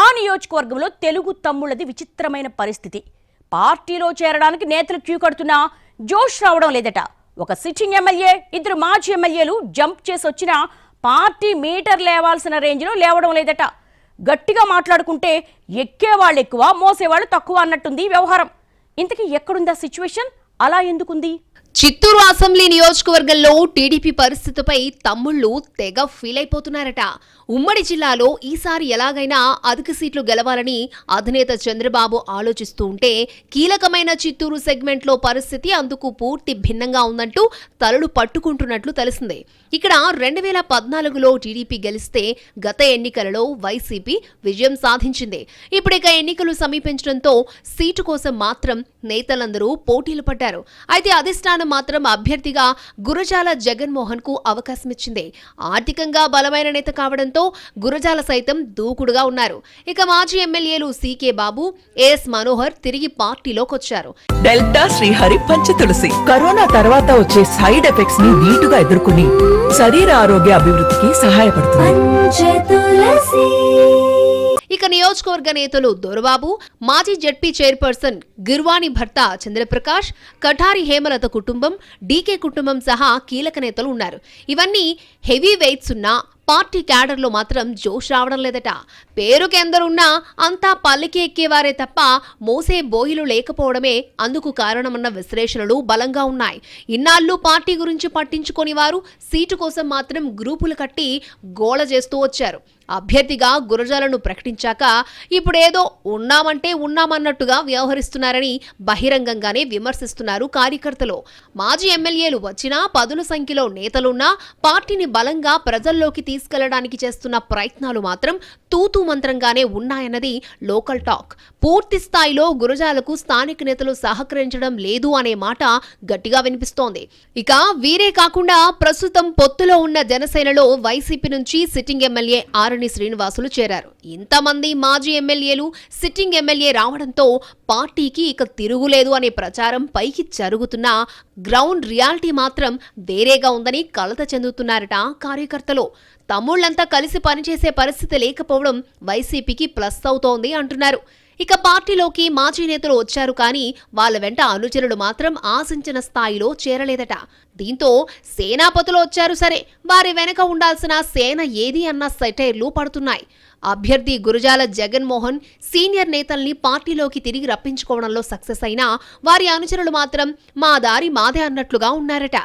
ఆ నియోజకవర్గంలో తెలుగు తమ్ముళ్ళది విచిత్రమైన పరిస్థితి. పార్టీలో చేరడానికి నేతలు క్యూ కడుతున్నా జోష్ రావడం లేదట. ఒక సిట్టింగ్ ఎమ్మెల్యే ఇద్దరు మాజీ ఎమ్మెల్యేలు జంప్ చేసి వచ్చినా పార్టీ మీటర్ లేవాల్సిన రేంజ్లో లేవడం లేదట. గట్టిగా మాట్లాడుకుంటే ఎక్కేవాళ్ళు ఎక్కువ మోసేవాళ్ళు తక్కువ అన్నట్టుంది వ్యవహారం. ఇంతకీ ఎక్కడుందా సిచ్యువేషన్? అలా ఎందుకుంది? చిత్తూరు అసెంబ్లీ నియోజకవర్గంలో టీడీపీ పరిస్థితిపై తమ్ముళ్ళు తెగ ఫీల్ అయిపోతున్నారట. ఉమ్మడి జిల్లాలో ఈసారి ఎలాగైనా అధిక సీట్లు గెలవాలని అధినేత చంద్రబాబు ఆలోచిస్తూ ఉంటే కీలకమైన చిత్తూరు సెగ్మెంట్లో పరిస్థితి అందుకు పూర్తి భిన్నంగా ఉందంటూ తలలు పట్టుకుంటున్నట్లు తెలిసిందే. ఇక్కడ రెండు వేల పద్నాలుగులో టీడీపీ గెలిస్తే గత ఎన్నికలలో వైసీపీ విజయం సాధించింది. ఇప్పుడిక ఎన్నికలు సమీపించడంతో సీటు కోసం మాత్రం నేతలందరూ పోటీలు పడ్డారు. అయితే అధిష్టానం మాత్రం అభ్యర్థిగా గురజాల జగన్మోహన్కు అవకాశం ఇచ్చింది ఆర్థికంగా బలమైన నేత కావడంతో గురజాల సైతం దూకుడుగా ఉన్నారు. ఇక మాజీ ఎమ్మెల్యేలు సీకే బాబు ఏఎస్ మనోహర్ తిరిగి పార్టీలోకొచ్చారు. డెల్టా శ్రీహరి పంచ తులసి. కరోనా తర్వాత వచ్చే సైడ్ ఎఫెక్ట్స్ని నీటుగా ఎదుర్కొని శరీర ఆరోగ్య అభివృద్ధికి సహాయపడుతుంది ఇక నియోజకవర్గ నేతలు దొరబాబు మాజీ జడ్పీ చైర్పర్సన్ గిర్వాణి భర్త చంద్రప్రకాష్ కఠారి హేమలత కుటుంబం డీకే కుటుంబం సహా కీలక నేతలు ఉన్నారు. ఇవన్నీ హెవీ వెయిట్స్ ఉన్న పార్టీ క్యాడర్లో మాత్రం జోష్ రావడం లేదట. పేరుకెందరున్నా అంతా పల్లకి ఎక్కేవారే తప్ప మోసే బోయిలు లేకపోవడమే అందుకు కారణమన్న విశ్లేషణలు బలంగా ఉన్నాయి. ఇన్నాళ్ళు పార్టీ గురించి పట్టించుకొని వారు సీటు కోసం మాత్రం గ్రూపులు కట్టి గోల చేస్తూ వచ్చారు. అభ్యర్థిగా గురజాలను ప్రకటించాక ఇప్పుడేదో ఉన్నామంటే ఉన్నామన్నట్టుగా వ్యవహరిస్తున్నారని బహిరంగంగానే విమర్శిస్తున్నారు కార్యకర్తలు. మాజీ ఎమ్మెల్యేలు వచ్చినా పదుల సంఖ్యలో నేతలున్నా పార్టీని బలంగా ప్రజల్లోకి తీసుకెళ్ళడానికి చేస్తున్న ప్రయత్నాలు మాత్రం తూతూ మంత్రంగానే ఉన్నాయన్నది లోకల్ టాక్. పూర్తి స్థాయిలో గురజాలకు స్థానిక నేతలు సహకరించడం లేదు అనే మాట గట్టిగా వినిపిస్తోంది. ఇక వీరే కాకుండా ప్రస్తుతం పొత్తులో ఉన్న జనసేనలో వైసీపీ నుంచి సిట్టింగ్ ఎమ్మెల్యే ఆరణి శ్రీనివాసులు చేరారు. ఇంతమంది మాజీ ఎమ్మెల్యేలు సిట్టింగ్ ఎమ్మెల్యే రావడంతో పార్టీకి ఇక తిరుగులేదు అనే ప్రచారం పైకి జరుగుతున్న గ్రౌండ్ రియాలిటీ మాత్రం వేరేగా ఉందని కలత చెందుతున్నారట కార్యకర్తలు. తమ్ముళ్ళంతా కలిసి పనిచేసే పరిస్థితి లేకపోవడం వైసీపీకి ప్లస్ అవుతోంది అంటున్నారు. ఇక పార్టీలోకి మాజీ నేతలు వచ్చారు కానీ వాళ్ళ వెంట అనుచరులు మాత్రం ఆశించిన స్థాయిలో చేరలేదట. దీంతో సేనాపతులు వచ్చారు సరే వారి వెనక ఉండాల్సిన సేన ఏది అన్న సెటైర్లు పడుతున్నాయి. అభ్యర్థి గురుజాల జగన్మోహన్ సీనియర్ నేతల్ని పార్టీలోకి తిరిగి రప్పించుకోవడంలో సక్సెస్ అయినా వారి అనుచరులు మాత్రం మా దారి మాదే అన్నట్లుగా ఉన్నారట.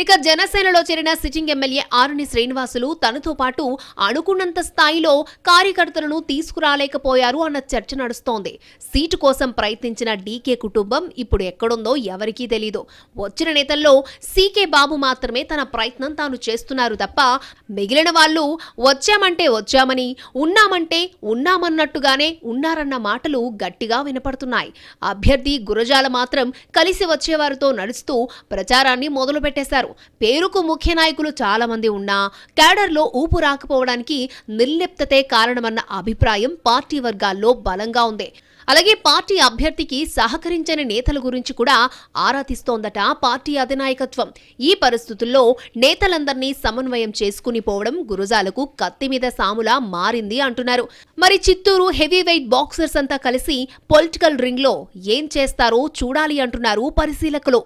ఇక జనసేనలో చేరిన సిట్టింగ్ ఎమ్మెల్యే ఆరుని శ్రీనివాసులు తనతో పాటు అనుకున్నంత స్థాయిలో కార్యకర్తలను తీసుకురాలేకపోయారు అన్న చర్చ నడుస్తోంది. సీటు కోసం ప్రయత్నించిన డీకే కుటుంబం ఇప్పుడు ఎక్కడుందో ఎవరికీ తెలీదు. వచ్చిన నేతల్లో సీకే బాబు మాత్రమే తన ప్రయత్నం తాను చేస్తున్నారు తప్ప మిగిలిన వాళ్ళు వచ్చామంటే వచ్చామని ఉన్నామంటే ఉన్నామన్నట్టుగానే ఉన్నారన్న మాటలు గట్టిగా వినపడుతున్నాయి. అభ్యర్థి గురజాల మాత్రం కలిసి వచ్చేవారితో నడుస్తూ ప్రచారాన్ని మొదలుపెట్టేశారు. పేరుకు ముఖ్య నాయకులు చాలా మంది ఉన్నా క్యాడర్లో ఊపు రాకపోవడానికి నిర్లిప్తతే కారణమన్న అభిప్రాయం పార్టీ వర్గాల్లో బలంగా ఉంది. అలాగే పార్టీ అభ్యర్థికి సహకరించని నేతల గురించి కూడా ఆరా తీస్తోందట పార్టీ అధినాయకత్వం. ఈ పరిస్థితుల్లో నేతలందరినీ సమన్వయం చేసుకుని పోవడం గురుజాలకు కత్తి మీద సాములా మారింది అంటున్నారు. మరి చిత్తూరు హెవీ వెయిట్ బాక్సర్స్ అంతా కలిసి పొలిటికల్ రింగ్లో ఏం చేస్తారో చూడాలి అంటున్నారు పరిశీలకులు.